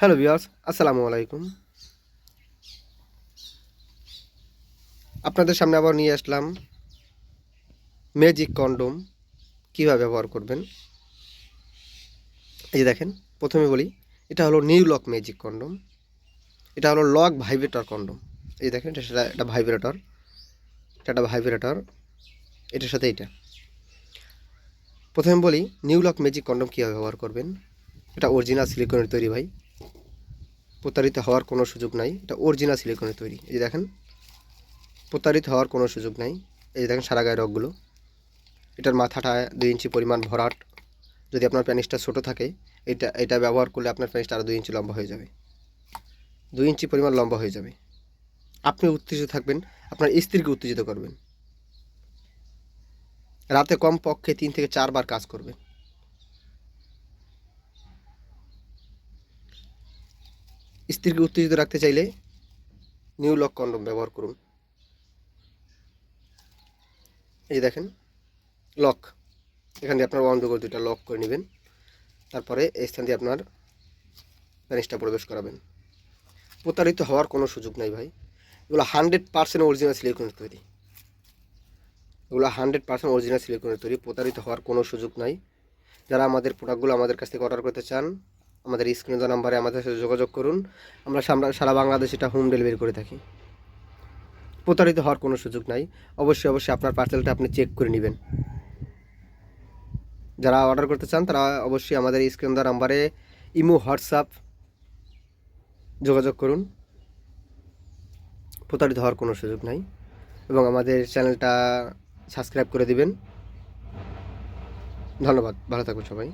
Hello বিয়ার্স আসসালামু আলাইকুম। আপনাদের সামনে আবার নিয়ে আসলাম ম্যাজিক কন্ডোম, কীভাবে ব্যবহার করবেন? এই দেখেন, প্রথমে বলি, এটা হলো নিউ লক ম্যাজিক কন্ডোম, এটা হলো লক ভাইব্রেটর কন্ডোম। এই দেখেন, এটা সেটা একটা ভাইব্রেটর, এটা একটা ভাইব্রেটর, এটার সাথে এটা প্রথমে বলি, নিউ লক ম্যাজিক কন্ডোম কীভাবে ব্যবহার করবেন? এটা অরিজিনাল সিলিকনের তৈরি ভাই। প্রতারিত হওয়ার কোনো সুযোগ নাই। এটা অরিজিনাল সিলিকনের তৈরি। এই যে দেখেন, প্রতারিত হওয়ার কোনো সুযোগ নাই। এই যে দেখেন সারা গায়ে রগগুলো। এটার মাথাটা দুই ইঞ্চি পরিমাণ ভরাট। যদি আপনার প্যানিসটা ছোটো থাকে, এটা এটা ব্যবহার করলে আপনার প্যানিসটা আরও দুই ইঞ্চি লম্বা হয়ে যাবে। দুই ইঞ্চি পরিমাণ লম্বা হয়ে যাবে। আপনি উত্তেজিত থাকবেন, আপনার স্ত্রীকে উত্তেজিত করবেন। রাতে কম পক্ষে তিন থেকে চারবার কাজ করবেন। স্ত্রীকে উত্তেজিত রাখতে চাইলে নিউ লক কন্ডম ব্যবহার করুন। এই দেখেন, লক। এখান দিয়ে আপনার বন্ধ করে দুটা লক করে নেবেন। তারপরে এই স্থান দিয়ে আপনার প্যানিসটা প্রবেশ করাবেন। প্রতারিত হওয়ার কোনো সুযোগ নাই ভাই। এগুলো হান্ড্রেড পার্সেন্ট অরিজিনাল সিলিকনের তৈরি। এগুলো হান্ড্রেড পার্সেন্ট অরিজিনাল সিলিকনের তৈরি। প্রতারিত হওয়ার কোনো সুযোগ নাই। যারা আমাদের প্রোডাক্টগুলো আমাদের কাছ থেকে অর্ডার করতে চান আমাদের স্ক্রিনে দেওয়া নাম্বারে আমাদের সাথে যোগাযোগ করুন। আমরা সারা বাংলাদেশে এটা হোম ডেলিভারি করে থাকি। প্রতারিত হওয়ার কোনো সুযোগ নাই। অবশ্যই অবশ্যই আপনার পার্সেলটা আপনি চেক করে নেবেন। যারা অর্ডার করতে চান, তারা অবশ্যই আমাদের স্ক্রিন দেওয়া নাম্বারে ইমো, হোয়াটসঅ্যাপ যোগাযোগ করুন। প্রতারিত হওয়ার কোনো সুযোগ নাই এবং আমাদের চ্যানেলটা সাবস্ক্রাইব করে দিবেন। ধন্যবাদ। ভালো থাকুন সবাই।